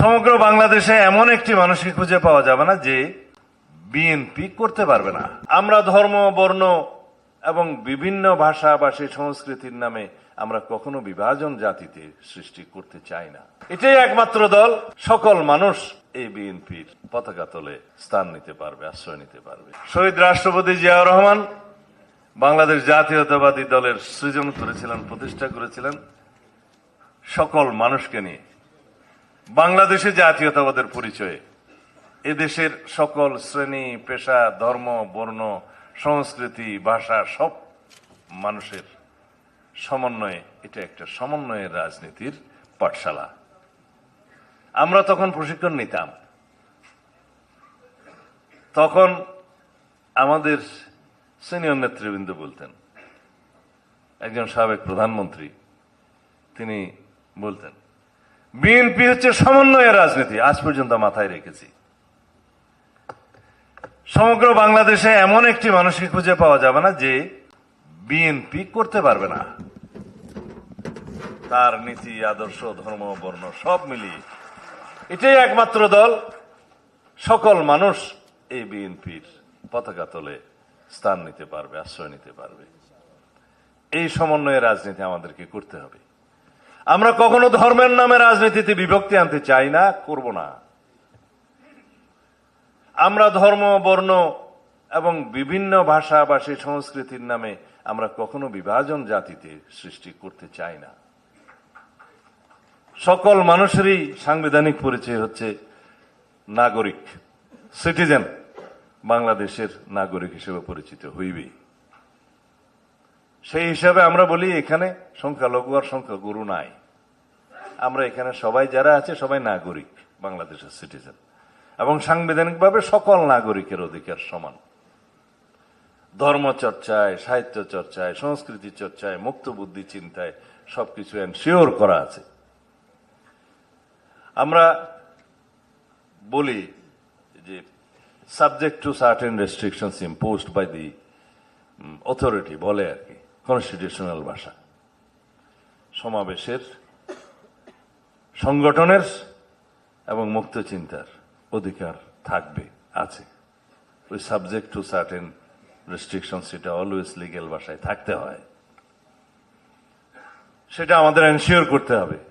সমগ্র বাংলাদেশে এমন একটি মানুষকে খুঁজে পাওয়া যাবে না যে বিএনপি করতে পারবে না। আমরা ধর্ম, বর্ণ এবং বিভিন্ন ভাষা সংস্কৃতির নামে আমরা কখনো বিভাজন জাতিতে সৃষ্টি করতে চাই না। এটাই একমাত্র দল। সকল মানুষ এই বিএনপির পতাকা তলে স্থান নিতে পারবে, আশ্রয় নিতে পারবে। শহীদ রাষ্ট্রপতি জিয়াউর রহমান বাংলাদেশ জাতীয়তাবাদী দলের সৃজন করেছিলেন প্রতিষ্ঠা করেছিলেন। সকল মানুষকে নিয়ে বাংলাদেশে জাতীয়তাবাদের পরিচয়ে এদেশের সকল শ্রেণি, পেশা, ধর্ম, বর্ণ, সংস্কৃতি, ভাষা সব মানুষের সমন্বয়ে এটা একটা সমন্বয়ের রাজনীতির পাঠশালা। আমরা তখন প্রশিক্ষণ নিতাম। তখন আমাদের সিনিয়র নেতৃবৃন্দ বলতেন, একজন সাবেক প্রধানমন্ত্রী, তিনি বলতেন বিএনপি হচ্ছে সমন্বয়ের রাজনীতি, আজ পর্যন্ত মাথায় রেখেছি। সমগ্র বাংলাদেশে এমন একটি মানুষকে খুঁজে পাওয়া যাবে না যে বিএনপি করতে পারবে না। তার নীতি, আদর্শ, ধর্ম, বর্ণ সব মিলিয়ে এটাই একমাত্র দল। সকল মানুষ এই বিএনপির পতাকা তোলে স্থান নিতে পারবে, আশ্রয় নিতে পারবে। এই সমন্বয়ের রাজনীতি আমাদেরকে করতে হবে। আমরা কখনো ধর্মের নামে রাজনীতিতে বিভক্তি আনতে চাই না, করব না। আমরা ধর্ম, বর্ণ এবং বিভিন্ন ভাষা ভাষী সংস্কৃতির নামে আমরা কখনো বিভাজন জাতিতে সৃষ্টি করতে চাই না। সকল মানুষেরই সাংবিধানিক পরিচয় হচ্ছে নাগরিক, সিটিজেন, বাংলাদেশের নাগরিক হিসেবে পরিচিত হইবেই সেই হিসাবে আমরা বলি এখানে সংখ্যালঘু আর সংখ্যা সংখ্যাগুরু নাই। আমরা এখানে সবাই যারা আছে, সবাই নাগরিক, বাংলাদেশের সিটিজেন এবং সাংবিধানিকভাবে সকল নাগরিকের অধিকার সমান। ধর্ম চর্চায়, সাহিত্য চর্চায়, সংস্কৃতি চর্চায় মুক্ত বুদ্ধি চিন্তায় সবকিছু এনশিওর করা আছে। আমরা বলি যে subject to certain restrictions imposed by the authority বলে আর কি। কনস্টিটিউশনাল ভাষা। সমাবেশের সংগঠনের এবং মুক্ত চিন্তার অধিকার থাকবে, আছে। ওই সাবজেক্ট টু সার্টেন রেস্ট্রিকশন সেটা অলওয়েজ লিগেল ভাষায় থাকতে হয়। সেটা আমাদের এনশিওর করতে হবে।